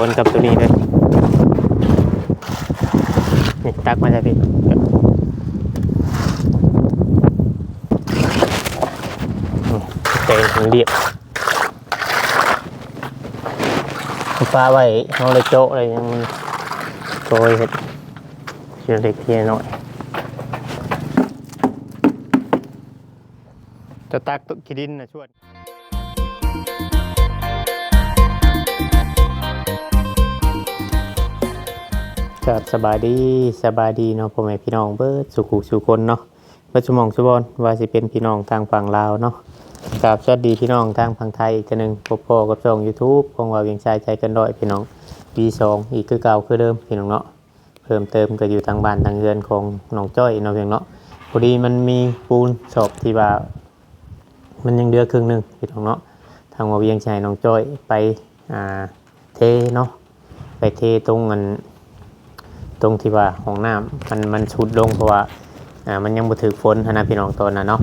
มันให้มันโตกันกับตัวนี้เลยนี่ตักมาใช่พี่อืมเตะถึงเรียบฟ้าไว้เอาเลยโจ๊ะอะไรยังมันโกยเห็ดเชือเล็กเทียหน่อยจะตักตุกิดินนะชวด ครับสบายดีสบายดีเนาะพ่อแม่พี่น้องเบิดสุขุสุคนเนาะเบิดสมองสุบอนว่าสิเป็นพี่น้องทางฝั่งลาวเนาะกับสวัสดีพี่น้องทางฝั่งไทยอีกหนึ่งพบพ่อกับช่อง YouTube ของว่าเวียงชายใจกันด้อยพี่น้องปีสองอีกคือเก่าคือเดิมพี่น้องเนาะเพิ่มเติมก็อยู่ทางบ้านทางเรือนของน้องจ้อยเนาะเพียงเนาะพอดีมันมีปูนสอบที่ว่ามันยังเดือครึ่งหนึ่งพี่น้องเนาะทางว่าเวียงชัยน้องจ้อยไปอ่าเทเนาะไปเทตรงมัน ตรงที่ว่าห้องน้ำมันมันสุดลงเพราะว่าอ่ามันยังบ่ถือฝนนะพี่น้องตอนน่ะเนาะ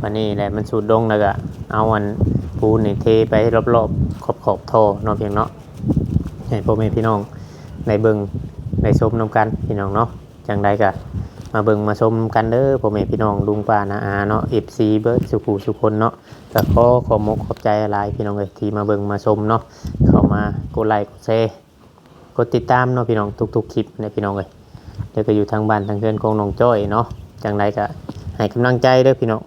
วันนี้แหละมันสุดลงแล้วก็เอาอันปูนนี่เทไปรอบๆขอบขอบๆท่อเนาะเพียงเนาะให้พ่อแม่พี่น้องในเบิงในชมนํกันพี่น้องเนาะจังใดก็มาเบิงมาชมกันเด้อพ่อแม่พี่น้องลุงป้านาอาเนาะ FC เบิร์ดสุขูสุคนเนาะก็ขอขอมกขอบใจหลายพี่น้องเอ้ยที่มาเบิงมาชมเนาะเข้ามากดไลค์กดแชร์ กดติดตามเนาะพี่น้องทุกๆคลิปนี่ยพี่น้องเอ้ยเดี๋ยวก็อยู่ทางบ้านทางเพื่อนของน้องจ้อยเนาะจังใดก็ให้กำลังใจเด้อพี่น้อง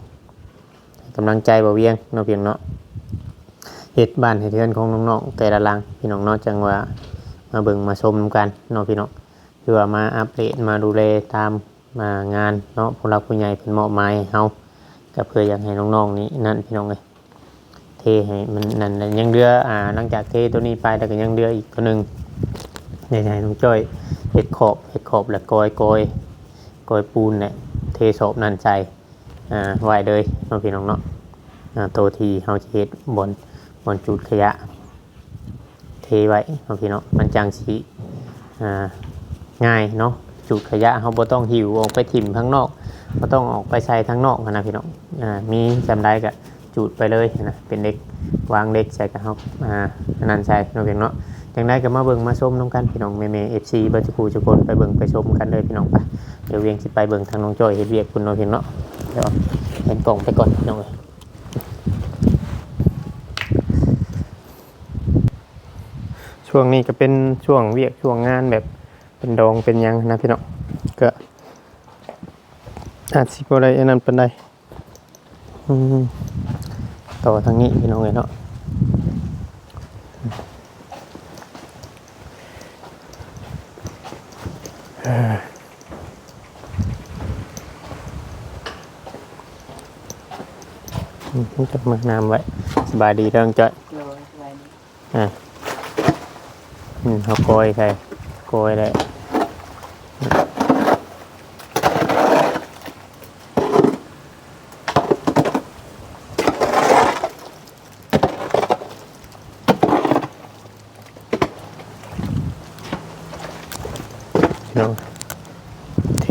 ให้กำลังใจบ่เวียงเนาะพียงเนาะเฮ็ดบ้านให้เพื่อนของน้องๆแต่ละลังพี่น้องเนาะจังว่ามาเบิ่งมาชมกันเนาะพี่น้องเพื่อมาอัปเดตมาดูแลตามมางานเนาะผู้รักผู้ใหญ่เป็นมอบหมายให้เฮาก็เพื่ออยากให้น้องๆนี้นั่นพี่น้องเลยเทให้มันนั่นยังเดืออ่าหลังจากเทตัวนี้ไปแล้วก็ยังเดืออีกตัวหนึ่ง นให้น้องจ้อยเห็ดขอบเห็ดขอบแล้วกอยกอยกอยปูนเนี่ยเทศอบนั่นใจอ่าไว้เลยน้องพี่น้องเนาะอ่าตัวทีเฮาจะเฮ็ดบนบนจุดขยะ เทไว้น้องพี่น้องมันจังสีอ่าง่ายเนาะจุดขยะเขาบ่ต้องหิวออกไปถิ่มข้างนอกบ่ต้องออกไปใส่ข้างนอกนะพี่น้องอ่ามีจำได้ก็จุดไปเลยนะเป็นเล็กวางเล็กใส่กับเขาอ่านันใส่นาะเพียงเนาะ จังได้ก็มาเบิ่งมาชมน้องกันพี่น้องเมเมเอฟซีบอร์จุกูจุกนไปเบิ่งไปชมกันเลยพี่น้องไปเดี๋ยวเวียงสิไปเบิ่งทางน้องจอยเฮ็ดเวียกคุณเนาะเพียงเนาะเดี๋ยวเห็นกล่องไปก่อนพี่น้องเลยช่วงนี้ก็เป็นช่วงเวียกช่วงงานแบบเป็นดองเป็นยังนะพี่น้องก็อาจสิบ่ได้อันนั้นปานใดอืมต่อทางนี้พี่น้องเอ้ยเนาะ เอ่ออืมจับมือน้ำไว้สบายดีเรื่องจ้อยโดยไว้อะอืมเขาโกยใครโกยได้เ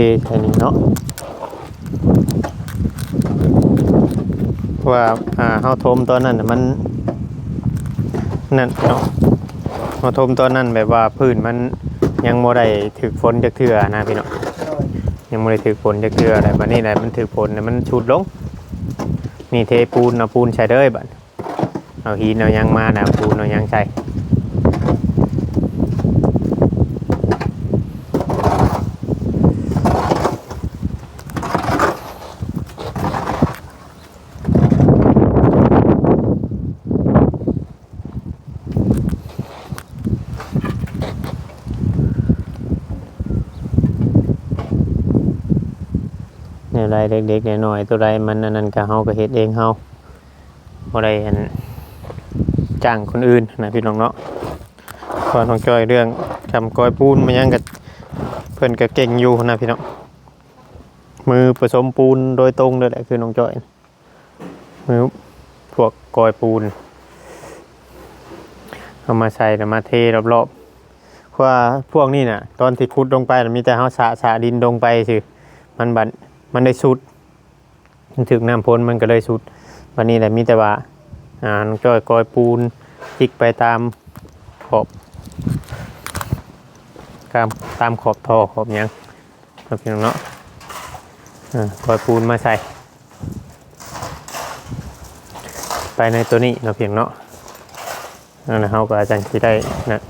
เทใส่นี่เนาะเพราะว่าอ่าเฮาทมตอนนั้นน่ะมันนั่นเนาะเฮาทมตอนนั้นแบบว่าพื้นมันยังบ่ได้ถึกฝนจักเทื่อนะพี่เนาะโดยยังบ่ได้ถึกฝนจักเทื่ออะไรบัดนี้แหละมันถึกฝนน่ะมันชุดลงนี่เทปูนเอาปูนใส่เด้อบัดเอาหินเอาหยังมาน่ะเอาปูนเอาหยังใส่ เนี่ยไรเด็กๆน้อยๆตัวไรมันอันนั้นก็เฮาก็เฮ็ดเองเฮาบ่ได้อันจ้างคนอื่นนะพี่น้องเนาะพอน้องจ้อยเรื่องทำกอยปูนมันยังก็เพิ่นก็เก่งอยู่นะพี่น้องมือผสมปูนโดยตรงเลยแหละคือน้องจ้อยมือพวกกอยปูนเอามาใส่แล้วมาเทรอบๆเพราะว่าพวกนี้น่ะ ตอนที่ขุดลงไปน่ะมีแต่เฮาสะสะดินลงไปสิมันบัด มันได้สุดมันถึงน้ำพ้นมันก็เลยสุดวันนี้แหละมีแต่ว่าอ่านจ้อยกอยปูนจิกไปตามขอบตามตามขอบท่อขอบยังเราเพียงเนาะอ่ากอยปูนมาใส่ ไปในตัวนี้เราเพียงเนาะนั่นนะเขาก็อาจารย์ที่ได้นะ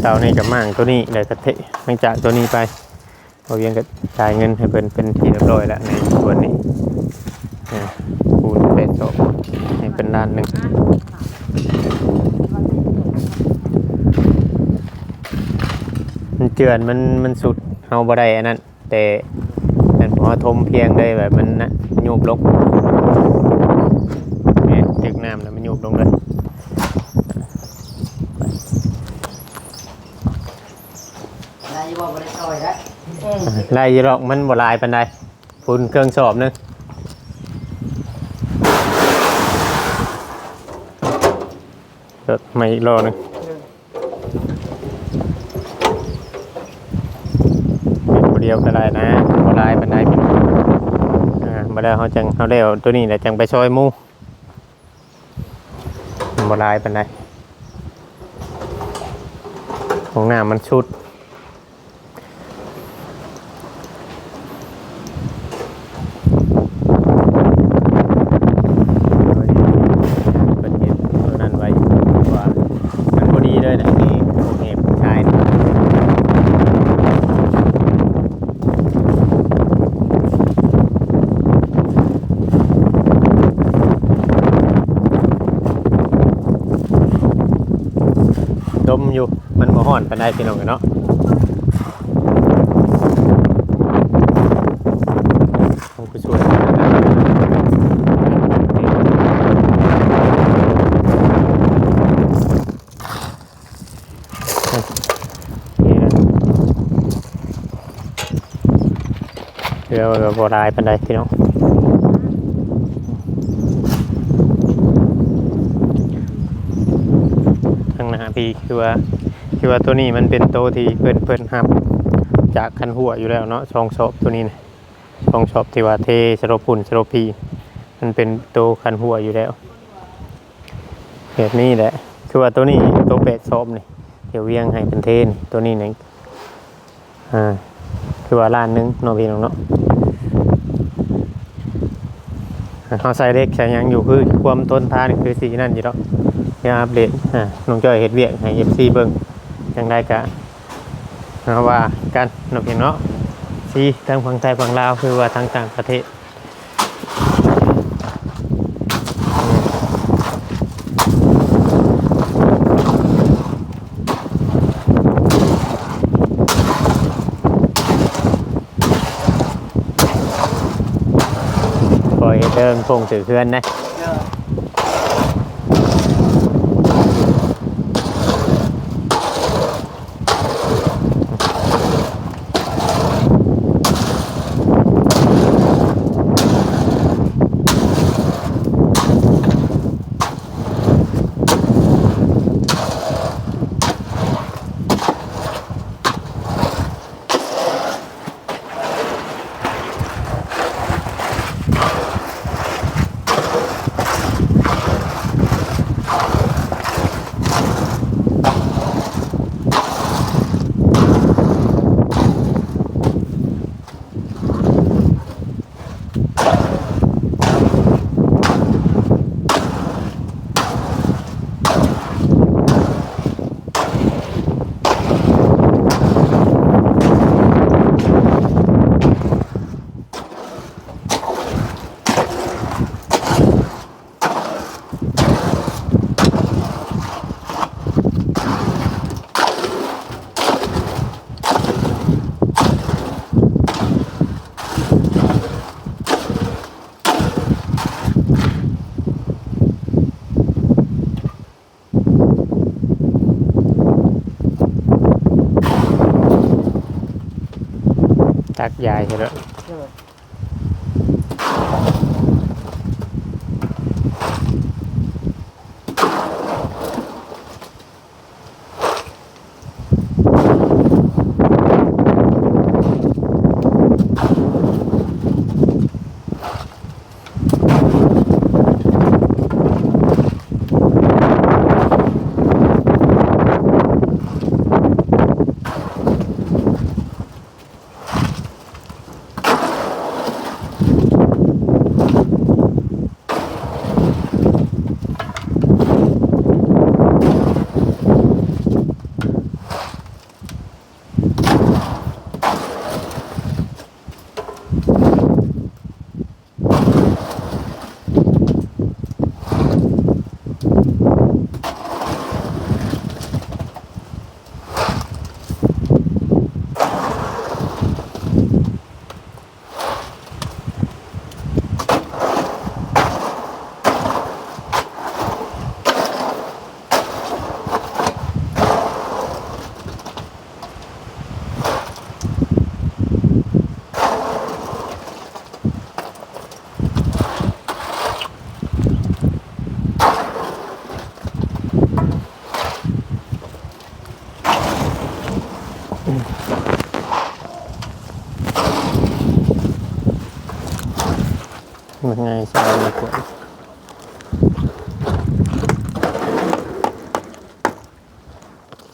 เสานี่กับมั่งตัวนี้ได้กระเทะหลังจากตัวนี้ไป เราเวียงก็จ่ายเงินให้เป็นเป็นที่เรียบร้อยแล้วในส่วนนี้ปูนเป็นโซให้เป็นด้านหนึ่งมันเจือนมันมันสุดเอาบ่ได้อันนั้น แต่แต่พอทมเพียงได้แบบมันนะยุบลงเนี่ยตึกน้ำแล้วมันยุบลงเลย นายบอกบ่ได้ซอยแล้ว ไล่หรอกมันบ่ลายปานใดฝุ่นเครื่องสอบนึงเดี๋ยวมาอีกรอหนึงเป็นผู้เดียวก็ได้นะบ่ลายปานใดพี่น้องอ่าบ่ได้เฮาจังเฮาแล้วตัวนี้แหละจังไปซอยหมู่มันบ่ลายปานใดของหน้ามันชุด เป็นเห็นตัวนั้นไว้ว่ามันพอดีเลยนะนี่พวกเห็บชายนะดมอยู่มันมาห่อน ปานใดพี่น้องเนาะผมก็ช่วยนี่นะเรือว่าบ่ลายปันใดพี่น้องทางหน้าพี่คือว่า คือว่าตัวนี้มันเป็นโตวที่เพิ่นเพิ่นหับ จากคันหัวอยู่แล้วเนาะช่องชอบตัวนี้นะช่องชอบที่ว่าเทสโลปุ่นสโลพีมันเป็นโตวคันหัวอยู่แล้วแบบนี้แหละ คือว่าตัวนี้ตัวเป็ดชอบนี่เดี๋ยวเวียงให้เป็นเทนตัวนี้หนึ่งอ่าคือว่าล้านหนึงเนาะพี่น้องเนาะอ่าเขาใส่เล็กใส่ยังอยู่คือความต้นทานคือสีนั่นอยู่แล้วเดี๋ยวอัปเดตอ่าน้องจ้อยเฮ็ดเวียกให้ FC เบิ่ง จังได้กะเอาว่ากันนาะพี่น้องเนาะสีทั้งฝั่งไทยฝั่งลาวคือว่าทั้งต่างประเทศปล่อยเดินคงถือเพื่อนนะ เออ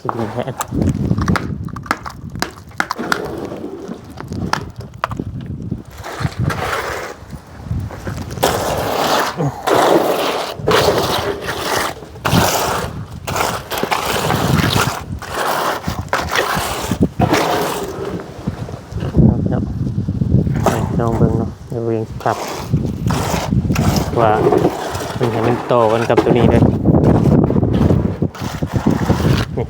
คิดดีแค่ครับให้น้องเบิ่งเนาะเดี๋ยวเรียงกลับว่ามันให้มันโตกันกับตัวนี้เลยนี่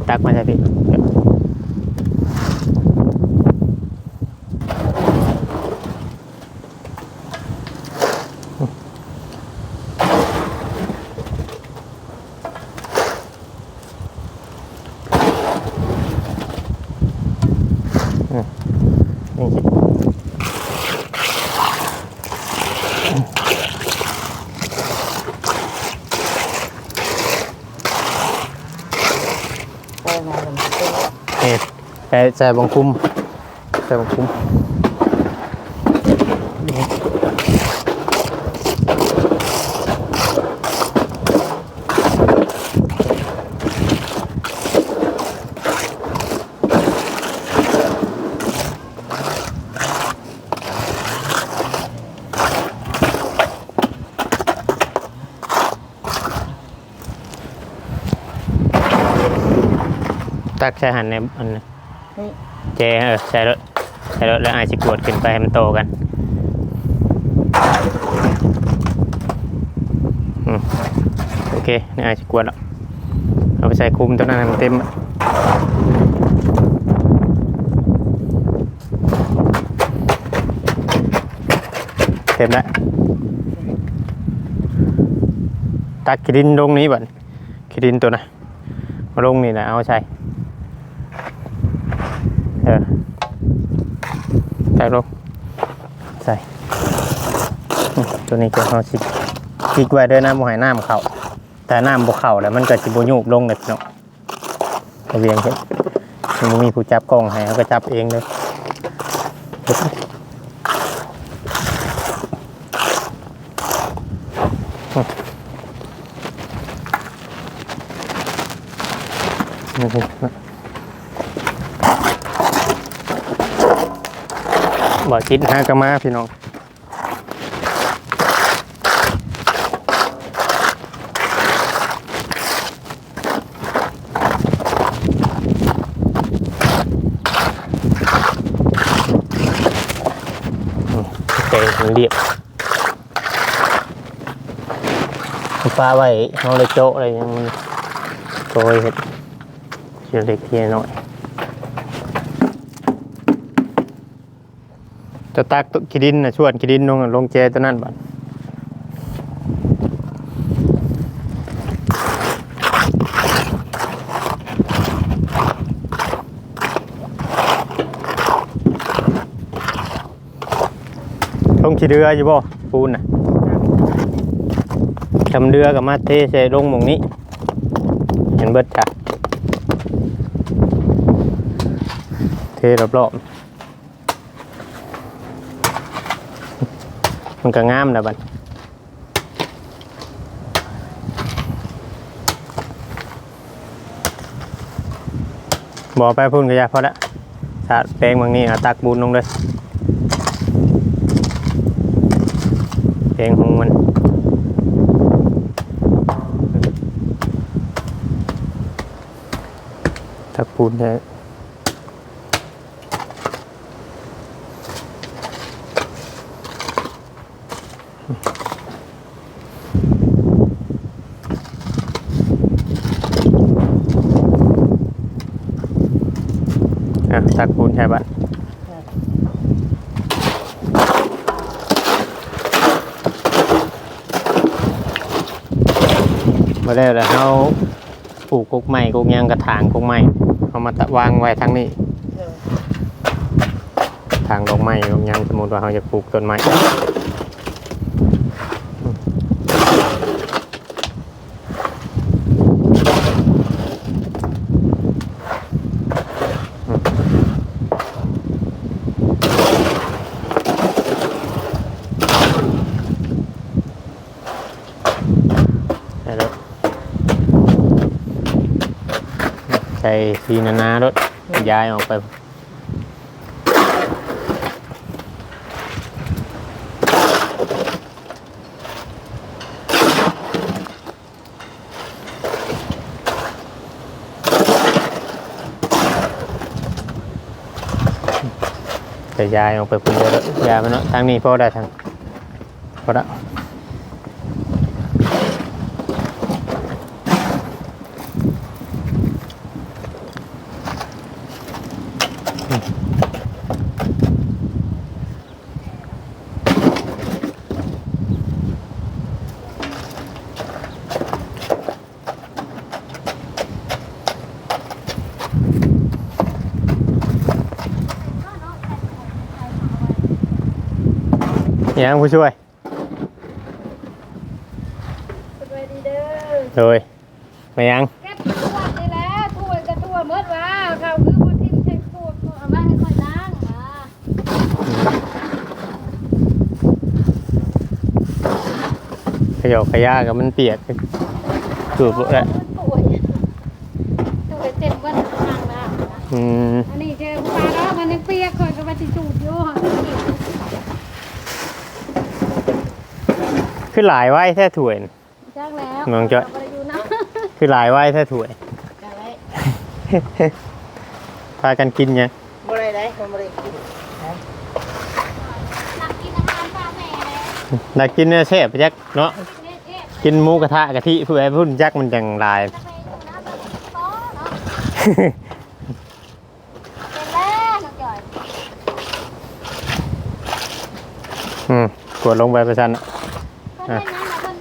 ตักมาใช่พี่เดี๋ยวนี่สิ ไปมาผมเป็น เอ็ดใส่ใส่บังคุมใส่บังคุมตักใส่หันในอันนั้ เจเออใส่รถใส่รถแล้วอาจจะกวดขึ้นไปให้มันโตกันอโอเคนี่อาจจะกวดแล้วเอาไปใส่คุมตัวนั้นให้มันเต็มเต็มแล้วตักขีดินลงนี้บ่นขีดินตัวนะมาลงนี่นะเอาใส่ เออใส่ลงใส่ตัวนี้ก็เอาสิคิกไว้เด้วยน้ำบ่ให้น้ำเข้าแต่น้ำบ่เข้าแล้วมันก็สิบ่ยุบลงเลยเนาะเอาเวียงเห็นมันบ่มีผู้จับกล้องให้เขาก็จับเองเลยนี่คือ บ่คิดหากะมาพี่น้องอืมเตะถึงเรียบฟ้าไว้เอาเลยโจ๊ะอะไรยังมันโกยเห็ดเชียวเล็กเทียหน่อย จะตักตุกิดินนะชวนกิดินลงลงเจตัวนั้นบัดลงขีเรืออยู่บ่ปูนน่ะทำเรือกับมาเทใส่ลงหมองนี้ เห็นเบิดจ้ะเทรอบๆ มันก็งามนะบัดบอกไปพุ่นก็อยาพอละสาดแปลงบางนี้เอาตักบูนลงเลยแปลงของมันตักปูนได้ อะตักปูนใช่บัดมาได้แล้วเราปลูกกกใหม่กกยางกระถางกกใหม่เอามาตะวางไว้ทั้งนี้เออทางดอกไม้ดอกหยังสมมติว่าเราจะปลูกต้นไม้ ส่ ทีนานารถย้ายออกไปแต่ยายออกไปพุ่นเยอะยายมันเนาะทางนี้พอได้ทางพอได้ ยังผู้ช่วยสวัสดีเด้อโดยมายังแก้ปวดนี่แหละถ้วยกับตัวเมื่อว่าเขาคือบ่ทิ้งใช้ขวดเอามาให้ค่อยล้างอะขยอกขยากับมันเปียกจูบบ่ได้ถ้วยถ้วยเต็มเบิดทางน้ำนะอืมอันนี้เจอปลาแล้วมันยังเปียกค่อยก็ว่าสิจูดอยู่หั่น คือหลายไว้แท้ถ้วยน่ะจักแล้วน้องจ้อย เาบ่ได้อยู่นะคือหลายไว้แท้ถ้วยจังไรพากันกินยังบ่ได้ได้มันบ่ได้กินนักกินอาหารปลาแม่เลยอยากกินเนื้อแซ่บจักเนาะกินเอ๊ะกินหมูกระทะกะทิเพื่อให้พุ่นจักมันจังหลาย จะไปอยู่น้ำมันต้อเนาะเป็นแล้วน้องจ่อยอืมกดลงไปประชันน่ะ เพิ่นเล่นน้ำแล้วเพิ่น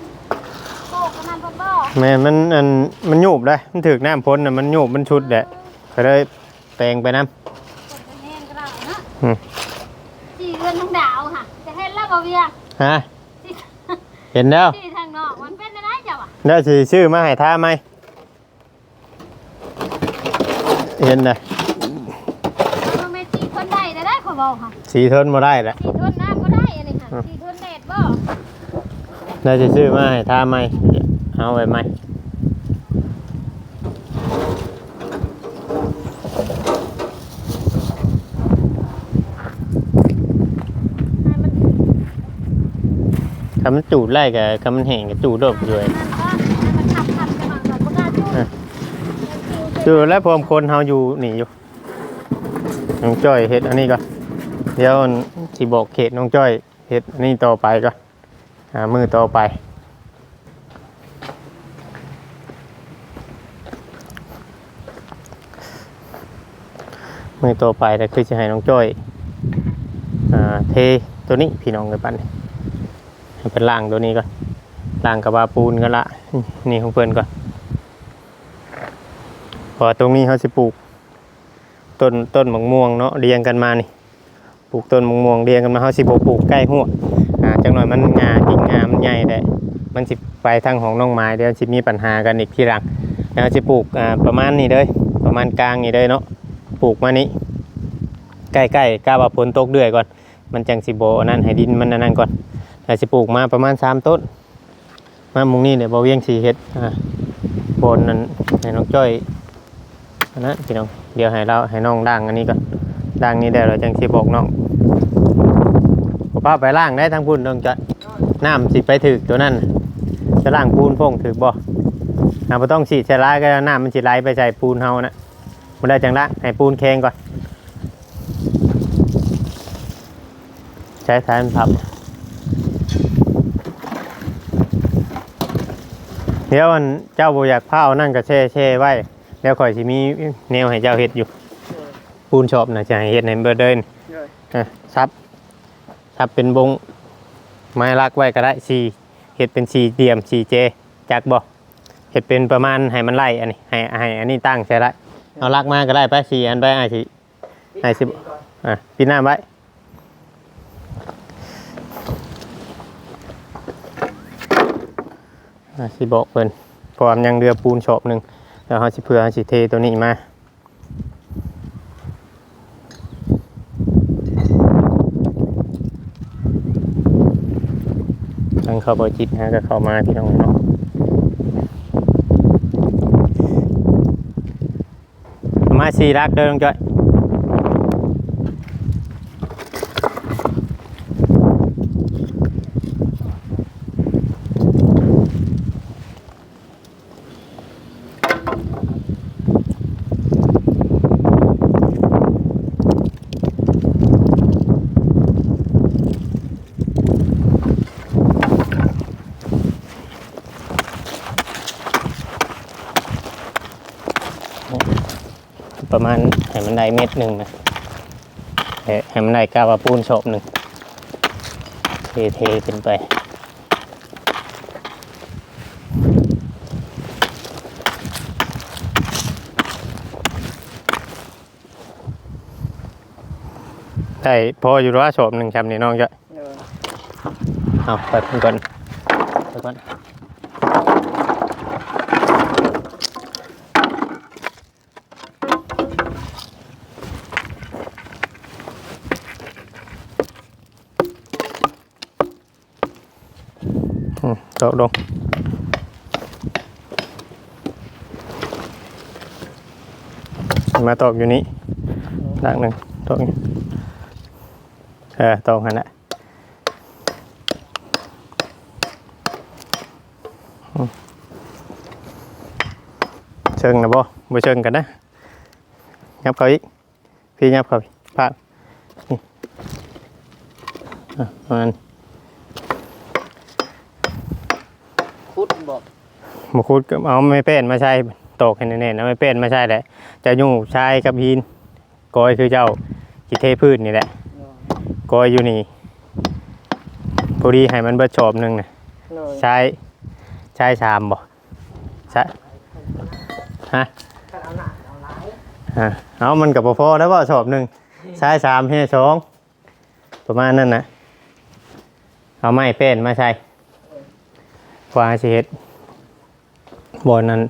โตกับมันเพิ่นบ่แม่นมันอันมันหยูบได้มันถึกน้ำพ้นน่ะมันหยูบมันชุดแหละก็เลยแปลงไปน้คนจะแห้งก็ได้เนาะำอืมจีเรือนทั้งดาวค่ะจะเห็นแล้วบ่เวียงฮะจีเห็นแล้วจีทางนอกมันเป็นอะไรจ้ะวะแล้วสิชื่อมาให้ท่าไหมเห็นนะมันไม่จีทนได้ได้ได้ขอบอกค่ะสีทนมาได้แหละจีทนน้ำก็ได้อันนี้ค่ะจีทนแดดบ่ แล้วสิชื่อมาให้ท่าไหมเอาไว้ไหมให้มันคำมันจูดไล่กับคำมันแห้งกับจูดโดดอยู่เลยมันก็ให้มันขับขับจะมาแบบบ่กล้าจูดจูดแล้วพร้อมคนเฮาอยู่นี่อยู่น้องจ้อยเฮ็ดอันนี้ก่อนเดี๋ยวสิบอกเขตน้องจ้อยเฮ็ดอันนี้ต่อไปก่อนหา มือต่อไป มือต่อไปแต่คือจะให้น้องจ้อยเทตัวนี้พี่น้องเลยปั้นให้เป็นล่างตัวนี้ก่อนล่างกับบาปูนกันละนี่ของเพื่อนก่อนพอตรงนี้เขาสิปลูกต้นต้นมะม่วงเนาะเรียงกันมานี่ ปลูกต้นมะม่วงเรียงกันมาเขาสิบปลูกใกล้หัว จังหน่อยมันงากิ่งงามันใหญ่ได้มันสิไปทางของน้องไม้เดี๋ยวสิมีปัญหากันอีกทีหลังแล้วสิปลูกอ่าประมาณนี้เลยประมาณกลางนี่เลยเนาะปลูกมานี้ใกล้ๆกล้าว่าฝนตกเดือยก่อน มันจังสิโบนนั้นให้ดินมันนนั้นก่อนแต่สิปลูกมาประมาณสามต้น มามุงนี้เดี๋ยวบเวียงสีเฮ็ดอ่าบนนั้นให้น้องจ้อยนนั้นพี่น้องเดี๋ยวให้เราให้น้องด่างอันนี้ก่อนด่างนี้เดี๋ยวเราจังสิบอกน้อง ผมพาไปล่างได้ทั้งพุ่นน้องจ้อยน้ำสิไปถึกตัวนั้นน่ะจะล่างปูนพงถึกบ่น้ำบ่ต้องฉีดใส่ร้ายก็ได้น้ำมันสิไหลไปใส่ปูนเฮานะมาได้จังละให้ปูนแข็งก่อน ใช้ท้ายมันพับ เดี๋ยวอันเจ้าบอยากเผานั่นก็แช่แช่ไว้ แล้วข่อยสิมีแนวให้เจ้าเฮ็ดอยู่ ปูนชอบนะจะให้เฮ็ดในเบอร์เดินอะซับ ซับเป็นบงไม้ลักไว้ก็ได้สีเฮ็ดเป็นสีเดียมสีเจจักบ่เฮ็ดเป็นประมาณให้มันไล่อันนี้ให้ให้อันนี้ตั้งใช่ละเอาลักมาก็ได้ไปสี่อันไปไอ้สิไอ้สิบอะปีหน้าไว้อะสิบอกเพิ่นเพราะว่ามันยังเรือปูนชอบหนึ่งแล้วเขาสิเพื่อเขาสิเทตัวนี้มา งเข้าบจิตนะก็เข้ามาพี่น้องเนาะมาสี่รักเดินจ้อย มันได้เม็ดหนึ่งนะเอ่อให้มันได้กาวาปูนโฉบหนึ่งเทเทๆขึ้นไปได้พออยู่ว่าโฉบหนึ่งชำนี่น้องจ้อยโดยเอาไปเพิ่นก่อนไปก่อน อืมโตะลงมาตอกอยู่นี้ดักหนึ่งตอกอยู่เออตอกหันแหละเชิงนะบ่บ่เชิงกันนะยับเขาอีกพี่ยับเขาอีกพาดนี่อะประมัน คุดบอก บ่คูดก็เอาไม่เป็นมาใช้ตอกให้แน่ๆนะไม่เป็นมาใช้แหละจะยุ่งชายกับหินกอยคือเจ้ากิเทพืชนี่แหละโดยกอยอยู่นี่พอดีให้มันเบิดชอบหนึงนะโดยใช้ใช้ชามบ่ใช้ฮะถ้าเอาหนักเอาหลายอะเอามันกับพอแล้วว่าสอบหนึ่งใช้สามให้สองประมาณนั้นนะเอาไม้เป็นมาใช่กว่าสิเฮ็ด บนนั้น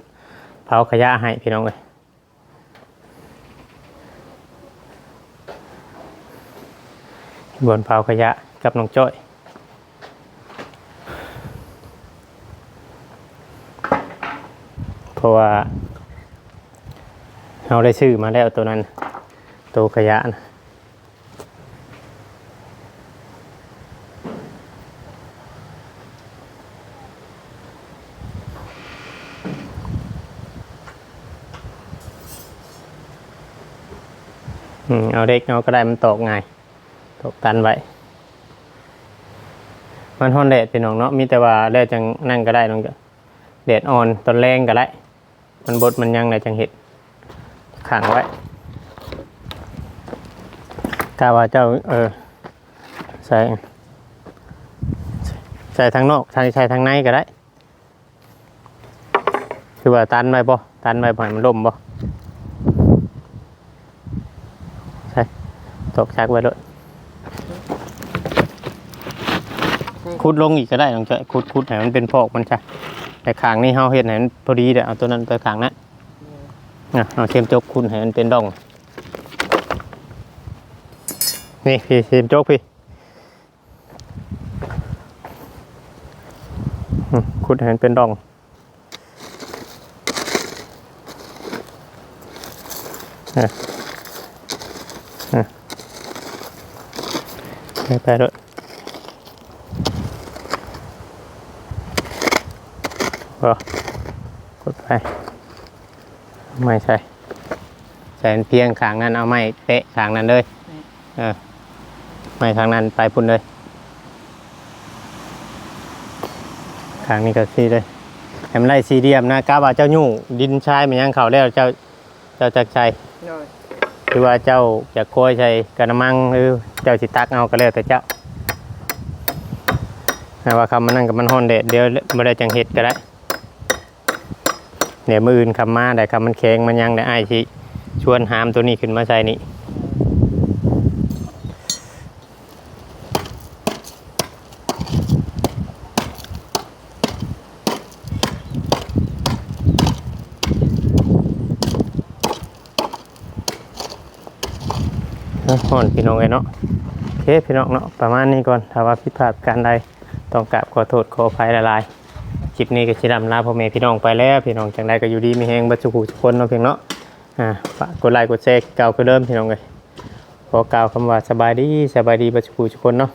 เผาขยะให้พี่น้องเลยบนเผาขยะกับน้องจ้อยเพราะว่าเราได้ซื้อมาแล้วตัวนั้นตัวขยะนะ เอาเด็กเอาก็ได้มันตกไงตกตันไว้มันฮ้อนแดดพี่น้องเนาะมีแต่ว่าแดดจังนั่งก็ได้น้องจ้ะแดดอ่อนตอนแรงก็ได้ มันบดมันยังไงจังเห็ดขังไว้กาว่าเจ้าเออใส่ใส่ทางนอกใส่ใส่ทางในก็ได้ คือว่าตันไว้บ่ตันไว้บ่ให้มันล่มบ่ใช่ ตกชักไว้เลยคุดลงอีกก็ได้ลองจะคุดคุดให้มันเป็นพอกมันใช่แต่ขางนี่เฮาเฮ็ดให้มันพอดีเดี๋ยวเอาตัวนั้นไปขางนั้นอะเอาเข็มจกคุณให้มันเป็นดองนี่พี่เข็มจกพี่ขุดให้มันเป็นดองอะอ่ ไปไปด้วยพอกดไป ไม่ใช่ใส่เพียงขางนั้นเอาไม้เตะขางนั้นเลย เออ ไม่ขางนั้นไปพุ่นเลยขางนี้ก็ซีเลยแหมนไล่ซีเดียมนะกาว่าเจ้ายู่ดินชายมันยังเขาแล้วเจ้าเจ้าจักใช้โดย คือว่าเจ้าจะโคยใช้กระมังหรือเจ้าสิตักเอาก็แล้วแต่เจ้าแต่ว่าคำมันนั่งกับมันฮ้อนเด็ดเดี๋ยวไม่ได้จังเห็ดก็ได้เดี๋ยวมืออื่นคำมาได้คำมันแข็งมันยังได้ไอ้ายสิชวนหามตัวนี้ขึ้นมาใส่นี่ ห่อนพี่น้องเอ้เนาะโอเคพี่น้องเนาะประมาณนี้ก่อนถ้าว่าผิดพลาดการใดต้องกราบขอโทษขออภัยละลายๆคลิปนี้ก็ชิดำลาพ่อแม่พี่น้องไปแล้ว พี่น้องจังใดก็อยู่ดีมีแหงบัจจุกุทุกคนเนาะเพียงเนาะอ่าฝากกดไลค์กดแชร์เก่าก็เริ่มพี่น้องเลยขอกล่าวคำว่าสบายดีสบายดีบัจจุทุกคนเนาะ